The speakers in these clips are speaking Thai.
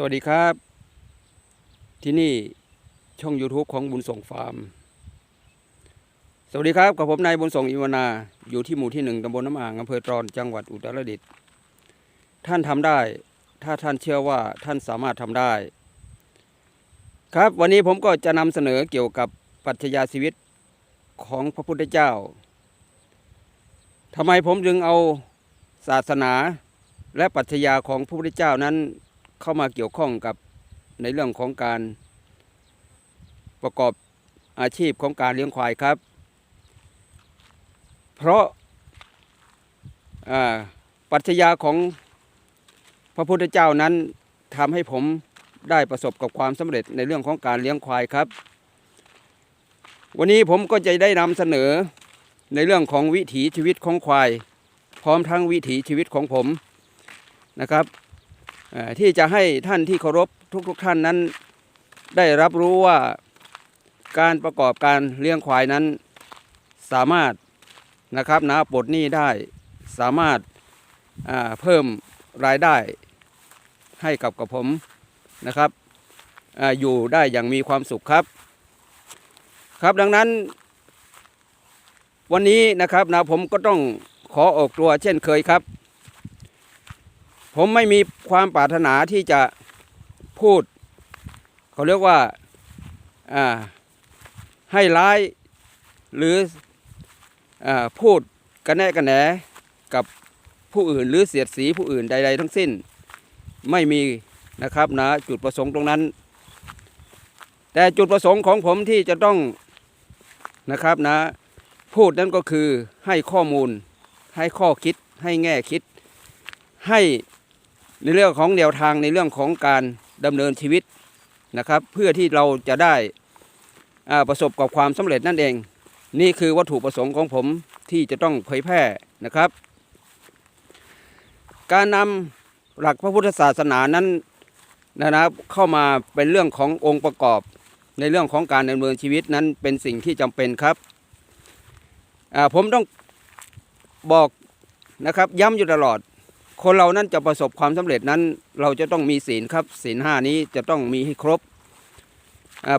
สวัสดีครับ ที่นี่ช่อง YouTube ของบุญส่งฟาร์ม สวัสดีครับกับผมนายบุญส่งอิวนา อยู่ที่หมู่ที่หนึ่งตำบลน้ำอ่างอำเภอตรอนจังหวัดอุตรดิตถ์ท่านทำได้ ถ้าท่านเชื่อว่าท่านสามารถทำได้ ครับวันนี้ผมก็จะนำเสนอเกี่ยวกับปรัชญาชีวิตของพระพุทธเจ้าทำไมผมจึงเอาศาสนาและปรัชญาของพระพุทธเจ้านั้น เข้ามาเกี่ยวข้องกับในเรื่องของการประกอบอาชีพของการเลี้ยงควายครับ เพราะอ่าปรัชญาของพระพุทธเจ้านั้นทำให้ผมได้ประสบกับความสำเร็จในเรื่องของการเลี้ยงควายครับ วันนี้ผมก็จะได้นำเสนอในเรื่องของวิถีชีวิตของควาย พร้อมทั้งวิถีชีวิตของผมนะครับ ที่จะให้ท่านที่เคารพทุกๆทท่านนั้น ได้รับรู้ว่าการประกอบการเลี้ยงควายนั้นสามารถนะครับนะปลดหนี้ได้สามารถาเพิ่มรายได้ให้กับกับผมนะครับออยู่ได้อย่างมีความสุขครับ ครับดังนั้น วันนี้นะครับนะผมก็ต้องขอออกตัวเช่นเคยครับ ผมไม่มีความปรารถนาที่จะพูด เขาเรียกว่าให้ร้ายหรืออพูดกระแนะกระแหนกับผู้อื่นหรือเสียดสีผู้อื่นใด ๆ ทั้งสิ้นไม่มีนะครับนะจุดประสงค์ตรงนั้น แต่จุดประสงค์ของผมที่จะต้องนะครับนะพูดนั้นก็คือให้ข้อมูลให้ข้อคิดให้แง่คิด ให้ ในเรื่องของแนวทางในเรื่องของการดำเนินชีวิตนะครับ เพื่อที่เราจะได้ประสบกับความสำเร็จนั่นเอง นี่คือวัตถุประสงค์ของผมที่จะต้องเผยแพร่นะครับ การนำหลักพระพุทธศาสนานั้นนะครับเข้ามาเป็นเรื่องขององค์ประกอบในเรื่องของการดำเนินชีวิตนั้นเป็นสิ่งที่จำเป็นครับผมต้องบอกนะครับย้ำอยู่ตลอด คนเรานั้นจะประสบความสำเร็จนั้น เราจะต้องมีศีลครับศีลห้านี้จะต้องมีให้ครบ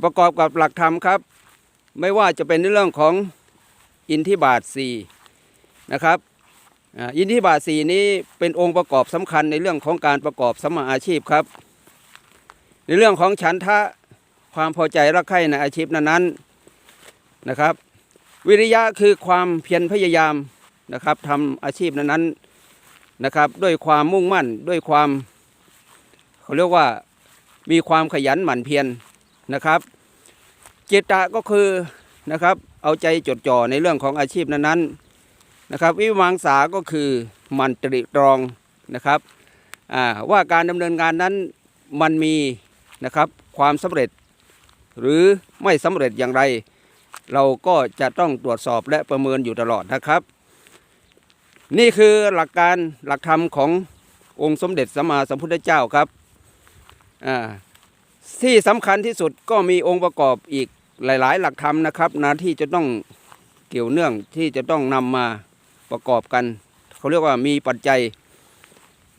ประกอบกับหลักธรรมครับ ไม่ว่าจะเป็นในเรื่องของอินทิบาทสี่นะครับอ,อินทิบาทสี่นี้เป็นองค์ประกอบสำคัญในเรื่องของการประกอบสมมาอาชีพครับ ในเรื่องของฉันทะความพอใจรักใคร่ในอาชีพนั้นๆนะครับ วิริยะคือความเพียรพยายามนะครับทำอาชีพนั้นๆ นะครับ ด้วยความมุ่งมั่นด้วยความเขาเรียกว่ามีความขยันหมั่นเพียรนะครับจิตตะก็คือนะครับเอาใจจดจ่อในเรื่องของอาชีพนั้นๆนะครับ วิมังสาก็คือมันตริตรองนะครับว่าการดำเนินงานนั้นมันมีนะครับความสำเร็จ หรือไม่สำเร็จอย่างไร เราก็จะต้องตรวจสอบและประเมินอยู่ตลอดนะครับ นี่คือหลักการหลักธรรมขององค์สมเด็จสัมมาสัมพุทธเจ้าครับที่สำคัญที่สุดก็มีองค์ประกอบอีกหลาย ๆ หลักธรรมนะครับนะที่จะต้องเกี่ยวเนื่องที่จะต้องนำมาประกอบกัน เขาเรียกว่ามีปัจจัย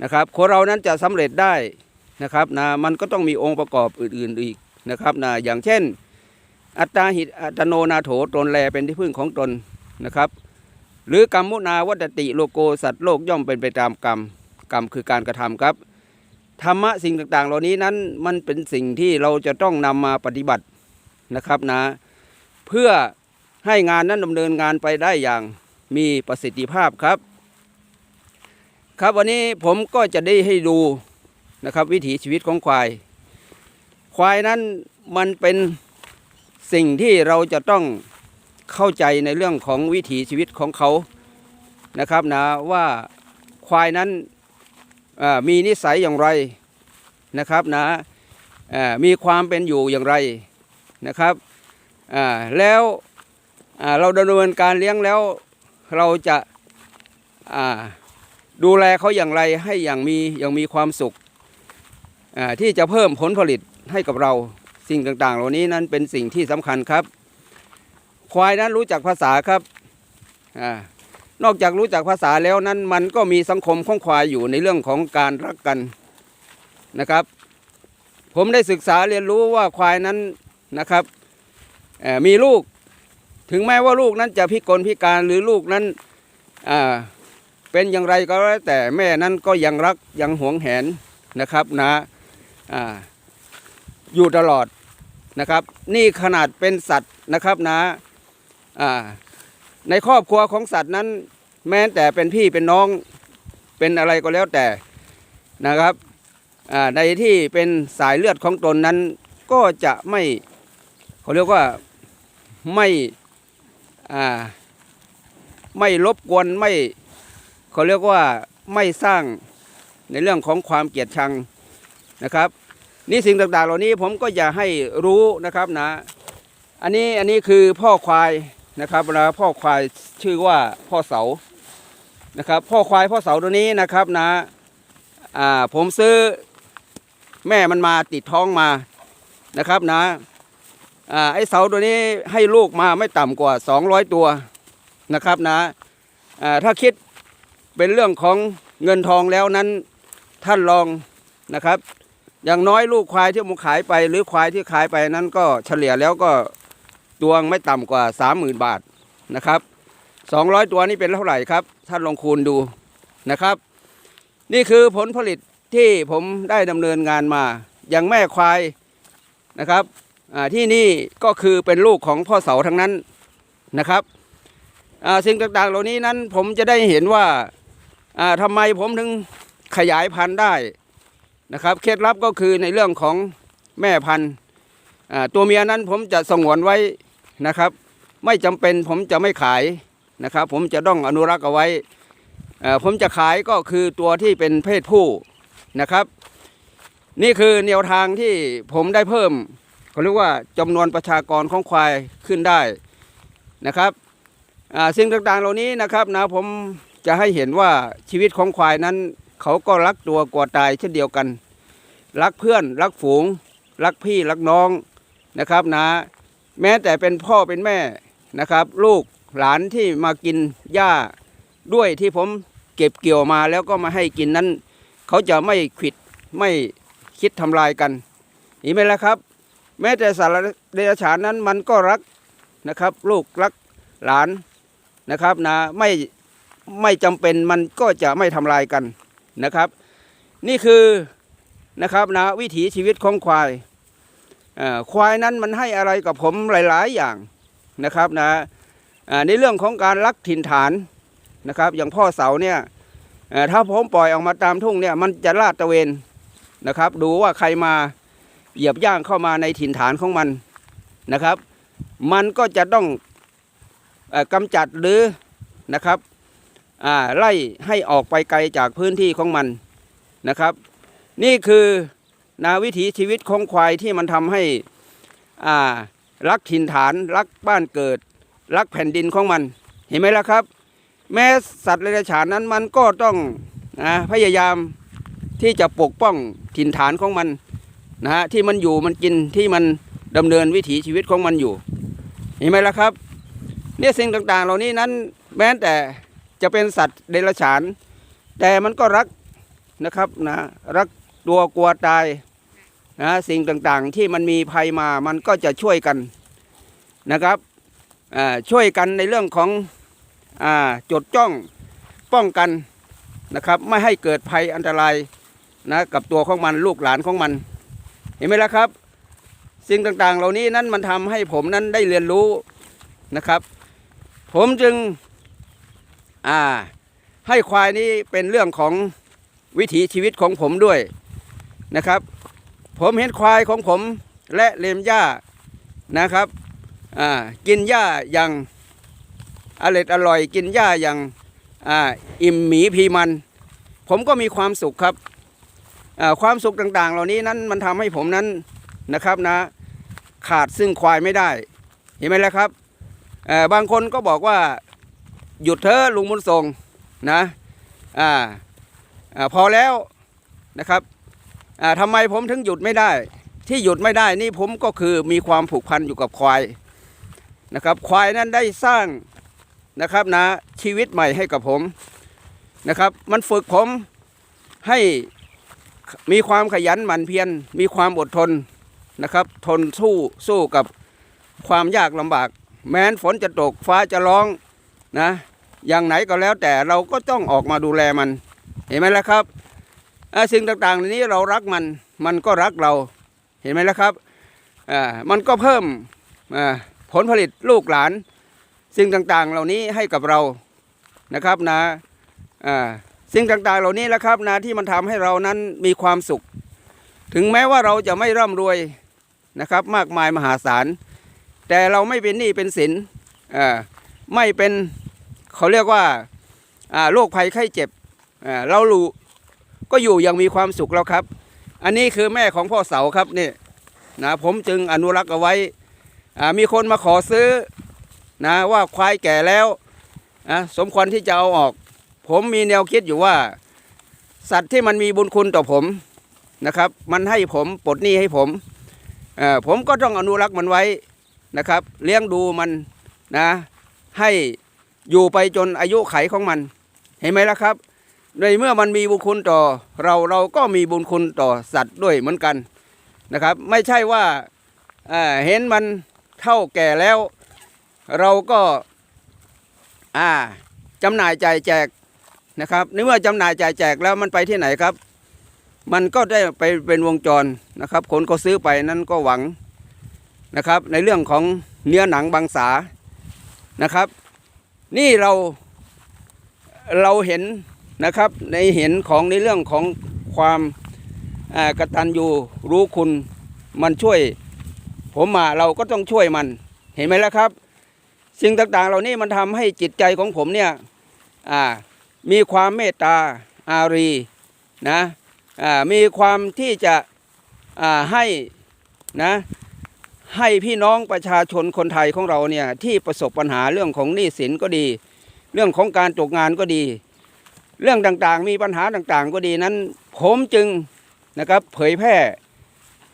นะครับคนเรานั้นจะสำเร็จได้นะครับนะมันก็ต้องมีองค์ประกอบอื่น ๆอีกนะครับนะอย่างเช่น อัตตาหิตอัตโนนาโถตนแลเป็นที่พึ่งของตนนะครับ หรือกรรมมุนาวัตติโลโกสัตว์โลกย่อมเป็นไปตามกรรม กรรมคือการกระทำครับ ธรรมะสิ่งต่างๆ เหล่านี้นั้นมันเป็นสิ่งที่เราจะต้องนำมาปฏิบัตินะครับนะ เพื่อให้งานนั้นดำเนินงานไปได้อย่างมีประสิทธิภาพครับ ครับวันนี้ผมก็จะได้ให้ดูนะครับวิถีชีวิตของควาย ควายนั้นมันเป็นสิ่งที่เราจะต้อง เข้าใจในเรื่องของวิถีชีวิตของเขานะครับนะว่าควายนั้นมีนิสัยอย่างไรนะครับนะอ่ามีความเป็นอยู่อย่างไรนะครับแล้วเราดำเนินการเลี้ยงแล้วเราจะดูแลเขาอย่างไรให้อย่างมีอย่างมีความสุขที่จะเพิ่มผลผลิตให้กับเราสิ่งต่างๆ เหล่านี้นั้นเป็นสิ่งที่สำคัญครับ ควายนั้นรู้จักภาษาครับอานอกจากรู้จักภาษาแล้วนั้นมันก็มีสังคมของควายอยู่ในเรื่องของการรักกันนะครับ ผมได้ศึกษาเรียนรู้ว่าควายนั้นนะครับมีลูกถึงแม้ว่าลูกนั้นจะพิกลพิการหรือลูกนั้นเป็นอย่างไรก็แล้วแต่แม่นั้นก็ยังรักยังหวงแหนนะครับนะออยู่ตลอดนะครับ นี่ขนาดเป็นสัตว์นะครับนะ ในครอบครัวของสัตว์นั้น แม้แต่เป็นพี่เป็นน้องเป็นอะไรก็แล้วแต่นะครับในที่เป็นสายเลือดของตนนั้น ก็จะไม่เขาเรียกว่าไม่ไม่รบกวนไม่เขาเรียกว่าไม่สร้างในเรื่องของความเกลียดชังนะครับ นี่สิ่งต่างๆ เหล่านี้ผมก็อยากให้รู้นะครับนะ อันนี้อันนี้คือพ่อควาย นะครับนะพ่อควายชื่อว่าพ่อเสานะครับ พ่อควายพ่อเสาตัวนี้นะครับนะอ่าผมซื้อแม่มันมาติดท้องมานะครับนะอ่าไอเสาตัวนี้ให้ลูกมาไม่ต่ำกว่า 200 ตัวนะครับนะอ่าถ้าคิดเป็นเรื่องของเงินทองแล้วนั้นท่านลองนะครับ อย่างน้อยลูกควายที่ผมขายไป หรือควายที่ขายไปนั้นก็เฉลี่ยแล้วก็ ตัวไม่ต่ำกว่า 30,000 บาทนะครับ200 ตัวนี้เป็นเท่าไหร่ครับ ท่านลองคูณดูนะครับ นี่คือผลผลิตที่ผมได้ดำเนินงานมาอย่างแม่ควายนะครับที่นี่ก็คือเป็นลูกของพ่อเสาทั้งนั้นนะครับสิ่งต่างๆ เหล่านี้นั้นผมจะได้เห็นว่าทำไมผมถึงขยายพันธุ์ได้นะครับ เคล็ดลับก็คือในเรื่องของแม่พันธุ์ตัวเมียนั้นผมจะสงวนไว้ นะครับ ไม่จำเป็นผมจะไม่ขายนะครับ ผมจะต้องอนุรักษ์เอาไว้ ผมจะขายก็คือตัวที่เป็นเพศผู้นะครับ นี่คือแนวทางที่ผมได้เพิ่มเขาเรียกว่าจำนวนประชากรของควายขึ้นได้นะครับสิ่งต่างๆเหล่านี้นะครับนะผมจะให้เห็นว่าชีวิตของควายนั้น เขาก็รักตัวกว่าตายเช่นเดียวกัน รักเพื่อน รักฝูง รักพี่รักน้องนะครับนะ แม้แต่เป็นพ่อเป็นแม่นะครับ ลูกหลานที่มากินหญ้าด้วยที่ผมเก็บเกี่ยวมาแล้วก็มาให้กินนั้น เขาจะไม่ขิดไม่คิดทำลายกันเห็นไหมล่ะครับ แม้แต่สารเดรัจฉานนั้นมันก็รักนะครับ ลูกรักหลานนะครับนะไม่ไม่จำเป็นมันก็จะไม่ทำลายกันนะครับ นี่คือนะครับนะวิถีชีวิตของควาย ควายนั้นมันให้อะไรกับผมหลาย ๆ อย่างนะครับนะในเรื่องของการรักถิ่นฐานนะครับ อย่างพ่อเสาเนี่ยถ้าผมปล่อยออกมาตามทุ่งเนี่ยมันจะลาดตะเวนนะครับ ดูว่าใครมาเหยียบย่างเข้ามาในถิ่นฐานของมันนะครับ มันก็จะต้องอ่อกำจัดหรือนะครับไล่ให้ออกไปไกลจากพื้นที่ของมันนะครับ นี่คือ นาวิถีชีวิตของควายที่มันทำให้อ่ารักถิ่นฐานรักบ้านเกิด รักแผ่นดินของมัน เห็นไหมล่ะครับ แม้สัตว์เลื้อยฉานนั้นมันก็ต้องนะพยายามที่จะปกป้องถิ่นฐานของมันนะฮะที่มันอยู่มันกินที่มันดำเนินวิถีชีวิตของมันอยู่ เห็นไหมล่ะครับเนี่ยสิ่งต่างๆ เหล่านี้นั้นแม้แต่จะเป็นสัตว์เดรัจฉาน แต่มันก็รักนะครับนะรักตัวกลัวตาย นะสิ่งต่างๆที่มันมีภัยมามันก็จะช่วยกันนะครับช่วยกันในเรื่องของอจดจ้องป้องกันนะครับ ไม่ให้เกิดภัยอันตรายนะกับตัวของมันลูกหลานของมัน เห็นไหมล่ะครับ สิ่งต่างๆ เหล่านี้นั้นมันทำให้ผมนั้นได้เรียนรู้นะครับ ผมจึงอ่าให้ควายนี้เป็นเรื่องของวิถีชีวิตของผมด้วยนะครับ ผมเห็นควายของผมและเลมหญ้านะครับอ่ากินหญ้าอย่างอร่อยอร่อย กินหญ้าอย่างอ่าอิ่มหมีพีมัน ผมก็มีความสุขครับอ่าความสุขต่างๆ เหล่านี้นั้นมันทำให้ผมนั้นนะครับนะ ขาดซึ่งควายไม่ได้ เห็นไหมล่ะครับอ่อบางคนก็บอกว่าหยุดเถอะลุงบุญทรงนะอ่าอ่าพอแล้วนะครับ ทำไมผมถึงหยุดไม่ได้ ที่หยุดไม่ได้นี่ผมก็คือมีความผูกพันอยู่กับควายนะครับ ควายนั้นได้สร้างนะครับนะชีวิตใหม่ให้กับผมนะครับ มันฝึกผมให้มีความขยันหมั่นเพียรมีความอดทนนะครับ ทนสู้สู้กับความยากลำบาก แม้นฝนจะตกฟ้าจะร้องนะ อย่างไหนก็แล้วแต่เราก็ต้องออกมาดูแลมัน เห็นไหมล่ะครับ สิ่งต่างๆเหล่านี้เรารักมัน มันก็รักเรา เห็นไหมล่ะครับอ่ามันก็เพิ่มอ่าผลผลิตลูกหลาน สิ่งต่างๆ เหล่านี้ให้กับเรานะครับนะอ่าสิ่งต่างๆ เหล่านี้แหละครับนะที่มันทำให้เรานั้นมีความสุข ถึงแม้ว่าเราจะไม่ร่ำรวยนะครับ มากมายมหาศาล แต่เราไม่เป็นหนี้เป็นสินอ่าไม่เป็นเขาเรียกว่าอ่าโรคภัยไข้เจ็บอ่าเรารู้ ก็อยู่อย่างมีความสุขแล้วครับ อันนี้คือแม่ของพ่อเสาครับนี่นะผมจึงอนุรักษ์เอาไว้อ่ามีคนมาขอซื้อนะว่าควายแก่แล้วนะสมควรที่จะเอาออก ผมมีแนวคิดอยู่ว่า สัตว์ที่มันมีบุญคุณต่อผมนะครับ มันให้ผมปลดหนี้ให้ผมอ่อผมก็ต้องอนุรักษ์มันไว้นะครับ เลี้ยงดูมันนะให้อยู่ไปจนอายุไขของมัน เห็นไหมล่ะครับ ในเมื่อมันมีบุญคุณต่อ เราเราก็มีบุญคุณต่อสัตว์ด้วยเหมือนกันนะครับ ไม่ใช่ว่าเห็นมันเท่าแก่แล้ว เราก็อ่าจำหน่ายจ่ายแจกนะครับในเมื่อจำหน่ายจ่ายแจกแล้วมันไปที่ไหนครับ มันก็ได้ไปเป็นวงจรนะครับคนก็ซื้อไปนั้นก็หวังนะครับ ในเรื่องของเนื้อหนังบางสานะครับ นี่เราเราเห็น นะครับ ในเห็นของในเรื่องของความอ่ากตัญญูรู้คุณมันช่วย ผมมาเราก็ต้องช่วยมัน เห็นไหมล่ะครับ สิ่งต่างๆ เหล่านี้มันทำให้จิตใจของผมเนี่ยมีความเมตตาอารีนะมีความที่จะให้นะให้พี่น้องประชาชนคนไทยของเราเนี่ยที่ประสบปัญหาเรื่องของหนี้สินก็ดี เรื่องของการตกงานก็ดี เรื่องต่างๆ มีปัญหาต่างๆ ก็ดีนั้น ผมจึงนะครับเผยแพร่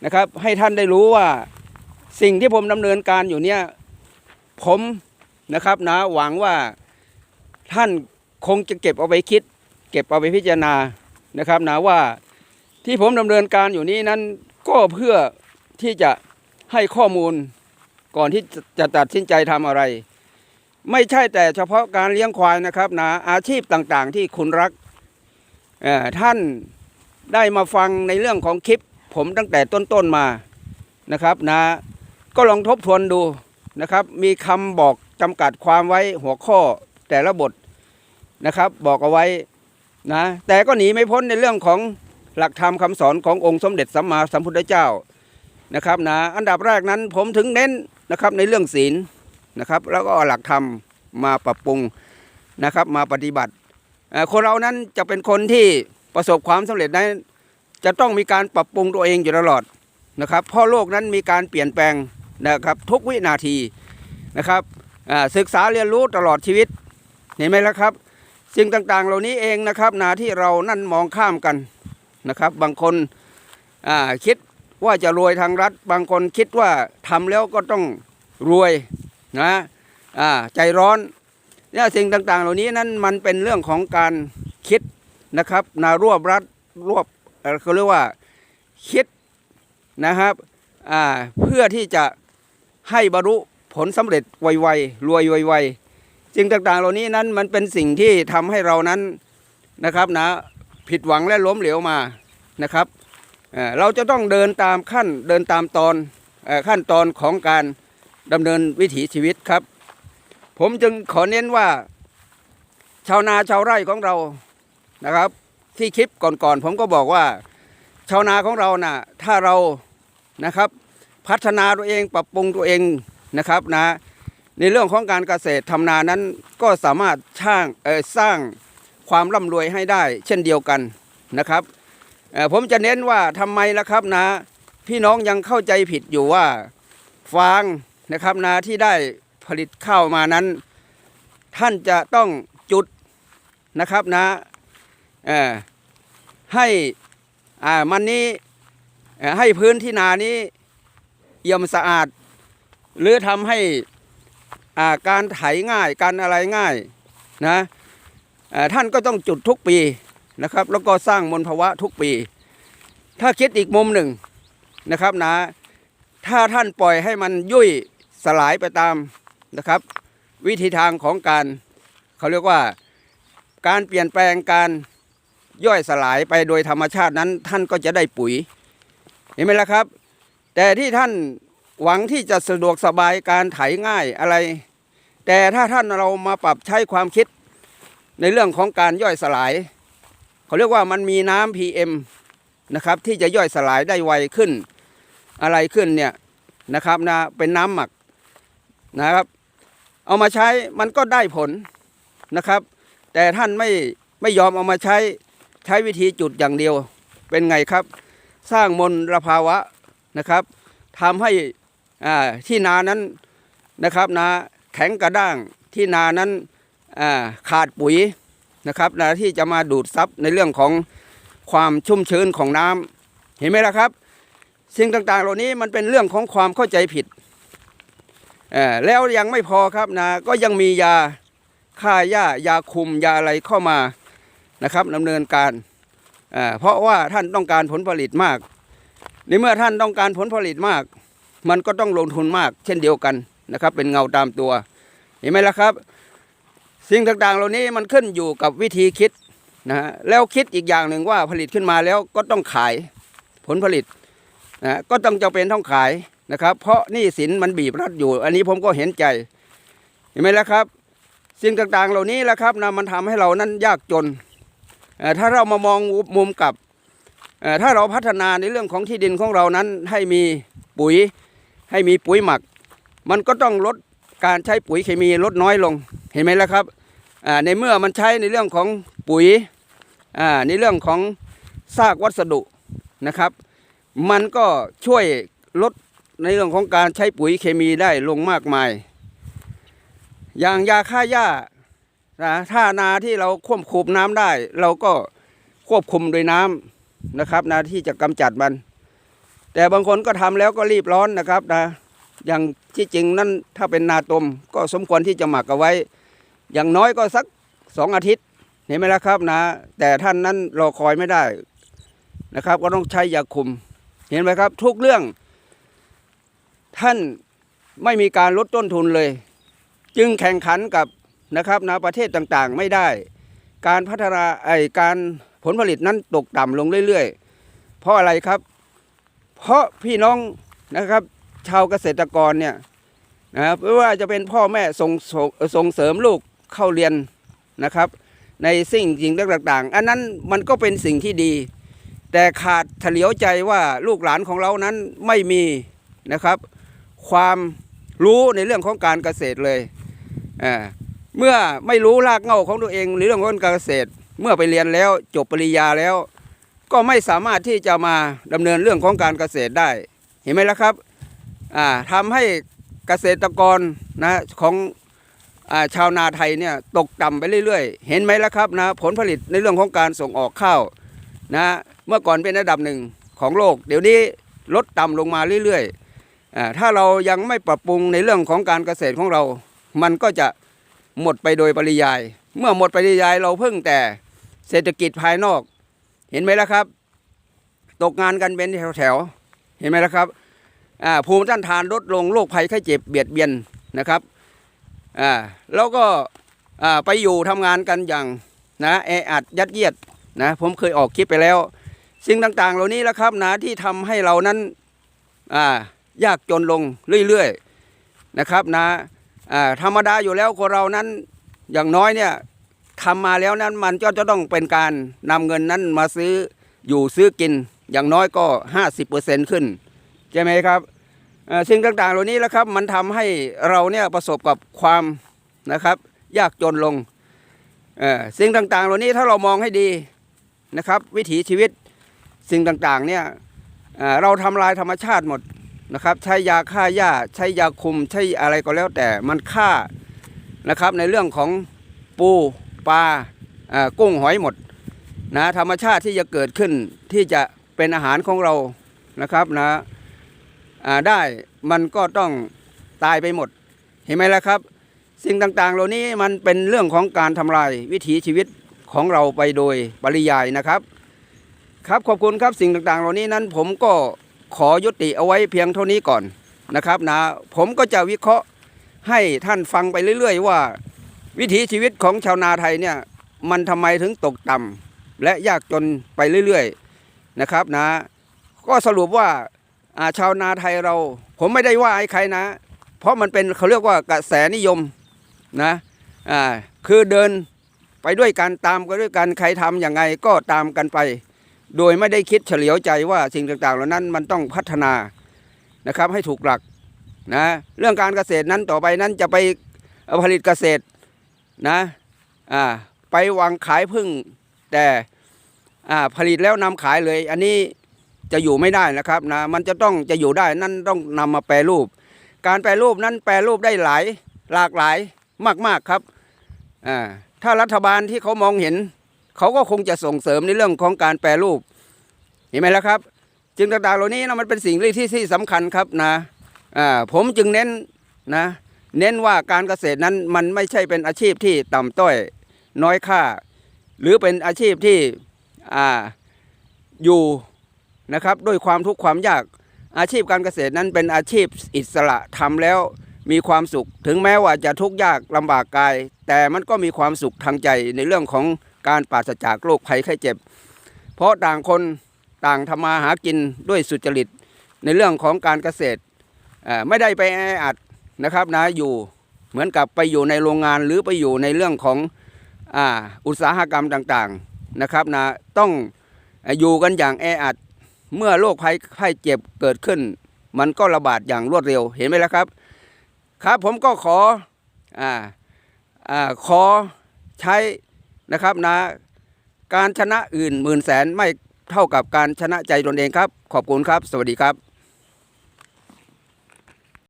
นะครับให้ท่านได้รู้ว่าสิ่งที่ผมดำเนินการอยู่เนี่ยผมนะครับนะหวังว่าท่านคงจะเก็บเอาไปคิด เก็บเอาไปพิจารณานะครับนะว่าที่ผมดำเนินการอยู่นี้นั้นก็เพื่อที่จะให้ข้อมูลก่อนที่จะจะตัดสินใจทำอะไร ไม่ใช่แต่เฉพาะการเลี้ยงควายนะครับนะอาชีพต่างๆที่คุณรักท่านได้มาฟังในเรื่องของคลิป ผมตั้งแต่ต้นๆมานะครับนะก็ลองทบทวนดูนะครับ มีคำบอกจำกัดความไว้หัวข้อแต่ละบทนะครับ บอกเอาไว้นะแต่ก็หนีไม่พ้นในเรื่องของหลักธรรมคำสอนขององค์สมเด็จสัมมาสัมพุทธเจ้านะครับนะอันดับแรกนั้นผมถึงเน้นนะครับในเรื่องศีล นะครับ แล้วก็หลักธรรมมาปรับปรุงนะครับมาปฏิบัติ คนเรานั้นจะเป็นคนที่ประสบความสำเร็จนั้นจะต้องมีการปรับปรุงตัวเองอยู่ตลอดนะครับ เพราะโลกนั้นมีการเปลี่ยนแปลงนะครับทุกวินาทีนะครับศึกษาเรียนรู้ตลอดชีวิตเห็นไหมล่ะครับสิ่งต่างๆ เหล่านี้เองนะครับนาที่เรานั่นมองข้ามกันนะครับ บางคนคิดว่าจะรวยทางรัฐ บางคนคิดว่าทำแล้วก็ต้องรวย นะอ่าใจร้อนเนี่ยสิ่งต่างๆ เหล่านี้นั้นมันเป็นเรื่องของการคิดนะครับนารวบรัดรวบเขาเรียกว่าคิดนะครับอ่าเพื่อที่จะให้บรรลุผลสำเร็จไวๆรวยไวๆสิ่งต่างๆ เหล่านี้นั้นมันเป็นสิ่งที่ทำให้เรานั้นนะครับนะผิดหวังและล้มเหลวมานะครับเราจะต้องเดินตามขั้นเดินตามตอนขั้นตอนของการ ดำเนินวิถีชีวิตครับ ผมจึงขอเน้นว่า ชาวนาชาวไร่ของเรานะครับ ที่คลิปก่อนๆผมก็บอกว่า ชาวนาของเรานะ่ะถ้าเรานะครับ พัฒนาตัวเองปรับปรุงตัวเองนะครับนะในเรื่องของการเกษตรทำนานั้นก็สามารถช่างเออสร้างความร่ำรวยให้ได้ เช่นเดียวกันนะครับผมจะเน้นว่าทำไมล่ะครับนะ พี่น้องยังเข้าใจผิดอยู่ว่า ฟาง นะครับ นาที่ได้ผลิตข้าวมานั้น ท่านจะต้องจุดนะครับนะให้อ่ามันนี้ให้พื้นที่นานี้เอี่ยมสะอาด หรือทำให้อ่าการไถง่ายการอะไรง่ายนะท่านก็ต้องจุดทุกปีนะครับ แล้วก็สร้างมลภาวะทุกปี ถ้าคิดอีกมุมหนึ่งนะครับนะ ถ้าท่านปล่อยให้มันยุ่ย สลายไปตามนะครับ วิธีทางของการเขาเรียกว่าการเปลี่ยนแปลงการย่อยสลายไปโดยธรรมชาตินั้น ท่านก็จะได้ปุ๋ย เห็นไหมล่ะครับ แต่ที่ท่านหวังที่จะสะดวกสบายการไถง่ายอะไร แต่ถ้าท่านเรามาปรับใช้ความคิดในเรื่องของการย่อยสลาย เขาเรียกว่ามันมีน้ำ PM นะครับที่จะย่อยสลายได้ไวขึ้นอะไรขึ้นเนี่ยนะครับนะเป็นน้ำหมัก นะครับ เอามาใช้มันก็ได้ผลนะครับ แต่ท่านไม่ไม่ยอมเอามาใช้ใช้วิธีจุดอย่างเดียวเป็นไงครับ สร้างมลภาวะนะครับทำให้อ่าที่นานั้นนะครับนะแข็งกระด้างที่นานั้นอ่าขาดปุ๋ยนะครับนะที่จะมาดูดซับในเรื่องของความชุ่มชื้นของน้ำเห็นไหมล่ะครับ สิ่งต่างๆ เหล่านี้มันเป็นเรื่องของความเข้าใจผิด แล้วยังไม่พอครับนะก็ยังมียาฆ่าหญ้ายาคุมยาอะไรเข้ามานะครับดำเนินการเพราะว่าท่านต้องการผลผลิตมากในเมื่อท่านต้องการผลผลิตมาก มันก็ต้องลงทุนมากเช่นเดียวกันนะครับ เป็นเงาตามตัว เห็นไหมล่ะครับ สิ่งต่างๆ เหล่านี้มันขึ้นอยู่กับวิธีคิดนะฮะแล้วคิดอีกอย่างหนึ่งว่าผลิตขึ้นมาแล้วก็ต้องขายผลผลิตนะก็ต้องจำเป็นต้องขาย นะครับ เพราะหนี้สินมันบีบรัดอยู่ อันนี้ผมก็เห็นใจ เห็นไหมล่ะครับ สิ่งต่างๆเหล่านี้แหละครับนะมันทำให้เรานั้นยากจน ถ้าเรามามองมุมกับ ถ้าเราพัฒนาในเรื่องของที่ดินของเรานั้นให้มีปุ๋ยให้มีปุ๋ยหมัก มันก็ต้องลดการใช้ปุ๋ยเคมีลดน้อยลง เห็นไหมล่ะครับ ในเมื่อมันใช้ในเรื่องของปุ๋ยในเรื่องของซากวัสดุนะครับ มันก็ช่วยลด ในเรื่องของการใช้ปุ๋ยเคมีได้ลงมากมาย อย่างยาฆ่าหญ้านะถ้านาที่เราควบคุมน้ำได้ เราก็ควบคุมโดยน้ำนะครับนะที่จะกำจัดมัน แต่บางคนก็ทำแล้วก็รีบร้อนนะครับนะอย่างที่จริงนั้นถ้าเป็นนาตมก็สมควรที่จะหมักเอาไว้ อย่างน้อยก็สักสองอาทิตย์เห็นไหมล่ะครับนะ แต่ท่านนั้นรอคอยไม่ได้นะครับ ก็ต้องใช้ยาคุม เห็นไหมครับ ทุกเรื่อง ท่านไม่มีการลดต้นทุนเลย จึงแข่งขันกับนะครับนะประเทศต่างๆไม่ได้ การพัฒนาไอการผลผลิตนั้นตกต่ำลงเรื่อยๆ เพราะอะไรครับ เพราะพี่น้องนะครับ ชาวเกษตรกรเนี่ยนะครับไม่ว่าจะเป็นพ่อแม่ส่งส่งส่งเสริมลูกเข้าเรียนนะครับ ในสิ่งสิ่งต่างๆ อันนั้นมันก็เป็นสิ่งที่ดี แต่ขาดเฉลียวใจว่าลูกหลานของเรานั้นไม่มีนะครับ ความรู้ในเรื่องของการเกษตรเลยอ่าเมื่อไม่รู้รากเหง้าของตัวเองในเรื่องของการเกษตร เมื่อไปเรียนแล้วจบปริญญาแล้ว ก็ไม่สามารถที่จะมาดำเนินเรื่องของการเกษตรได้ เห็นไหมล่ะครับอ่าทำให้เกษตรกรนะของอชาวนาไทยเนี่ยตกต่ำไปเรื่อยๆ เห็นไหมล่ะครับนะผลผลิตในเรื่องของการส่งออกข้าวนะเมื่อก่อนเป็นอันดับหนึ่งของโลก เดี๋ยวนี้ลดต่ำลงมาเรื่อยๆอ่า ถ้าเรายังไม่ปรับปรุงในเรื่องของการเกษตรของเรา มันก็จะหมดไปโดยปริยาย เมื่อหมดปริยายเราเพิ่งแต่เศรษฐกิจภายนอก เห็นไหมล่ะครับ ตกงานกันเป็นแถวๆเห็นไหมล่ะครับภูมิต้านทานลดลงโรคภัยไข้เจ็บเบียดเบียนนะครับแล้วก็ไปอยู่ทำงานกันอย่างนะแออัดยัดเยียดนะผมเคยออกคลิปไปแล้ว สิ่งต่างๆ เหล่านี้แหละครับนะที่ทำให้เรานั้นอ่า ยากจนลงเรื่อยๆนะครับนะธรรมดาอยู่แล้วคนเรานั้นอย่างน้อยเนี่ยทำมาแล้วนั้นมันก็จะต้องเป็นการนำเงินนั้นมาซื้ออยู่ซื้อกินอย่างน้อยก็ 50%ขึ้นใช่ไหมครับสิ่งต่างๆ เหล่านี้แล้วครับมันทำให้เราเนี่ยประสบกับความนะครับยากจนลงสิ่งต่างๆ เหล่านี้ถ้าเรามองให้ดีนะครับ วิถีชีวิตสิ่งต่างๆเนี่ยเอ่อเราทำลายธรรมชาติหมด นะครับ ใช้ยาฆ่าหญ้าใช้ยาคุมใช้อะไรก็แล้วแต่มันฆ่านะครับ ในเรื่องของปูปลากุ้งหอยหมดนะธรรมชาติที่จะเกิดขึ้นที่จะเป็นอาหารของเรานะครับนะได้มันก็ต้องตายไปหมด เห็นไหมล่ะครับ สิ่งต่างๆ เหล่านี้มันเป็นเรื่องของการทำลายวิถีชีวิตของเราไปโดยปริยายนะครับ ครับขอบคุณครับสิ่งต่างๆ เหล่านี้นั้นผมก็ ขอยุติเอาไว้เพียงเท่านี้ก่อนนะครับนะผมก็จะวิเคราะห์ให้ท่านฟังไปเรื่อย ๆ ว่า วิถีชีวิตของชาวนาไทยเนี่ยมันทำไมถึงตกต่ำและยากจนไปเรื่อยๆนะครับนะ ก็สรุปว่าชาวนาไทยเรา ผมไม่ได้ว่าไอ้ใครนะ เพราะมันเป็นเขาเรียกว่ากระแสนิยมนะอ่าคือเดินไปด้วยกันตามกันด้วยกันใครทำอย่างไงก็ตามกันไป โดยไม่ได้คิดเฉลียวใจว่าสิ่งต่างๆ เหล่านั้นมันต้องพัฒนานะครับให้ถูกหลักนะเรื่องการเกษตรนั้นต่อไปนั้นจะไปผลิตเกษตรนะอ่าไปวางขายพึ่งแต่อ่าผลิตแล้วนำขายเลย อันนี้จะอยู่ไม่ได้นะครับนะมันจะต้องจะอยู่ได้นั่นต้องนำมาแปรรูป การแปรรูปนั้นแปรรูปได้หลายหลากหลายมากๆครับอ่าถ้ารัฐบาลที่เขามองเห็น เขาก็คงจะส่งเสริมในเรื่องของการแปรรูป เห็นไหมล่ะครับ จึงต่างๆเหล่านี้นะมันเป็นสิ่งที่ที่สำคัญครับนะผมจึงเน้นนะเน้นว่าการเกษตรนั้นมันไม่ใช่เป็นอาชีพที่ต่ำต้อยน้อยค่า หรือเป็นอาชีพที่อ่าอยู่นะครับด้วยความทุกข์ความยากอาชีพการเกษตรนั้นเป็นอาชีพอิสระทำแล้วมีความสุข ถึงแม้ว่าจะทุกข์ยากลำบากกาย แต่มันก็มีความสุขทางใจในเรื่องของ การปราศจากโรคภัยไข้เจ็บ เพราะต่างคนต่างทำมาหากินด้วยสุจริตในเรื่องของการเกษตรไม่ได้ไปแออัดนะครับนะอยู่เหมือนกับไปอยู่ในโรงงานหรือไปอยู่ในเรื่องของออุตสาหกรรมต่างๆนะครับนะต้องอยู่กันอย่างแออัดเมื่อโรคภัยไข้เจ็บเกิดขึ้น มันก็ระบาดอย่างรวดเร็วเห็นไหมล่ะครับ ครับผมก็ขออ่าอ่าขอใช้ นะครับนะ การชนะอื่นหมื่นแสนไม่เท่ากับการชนะใจตนเองครับ ขอบคุณครับ สวัสดีครับ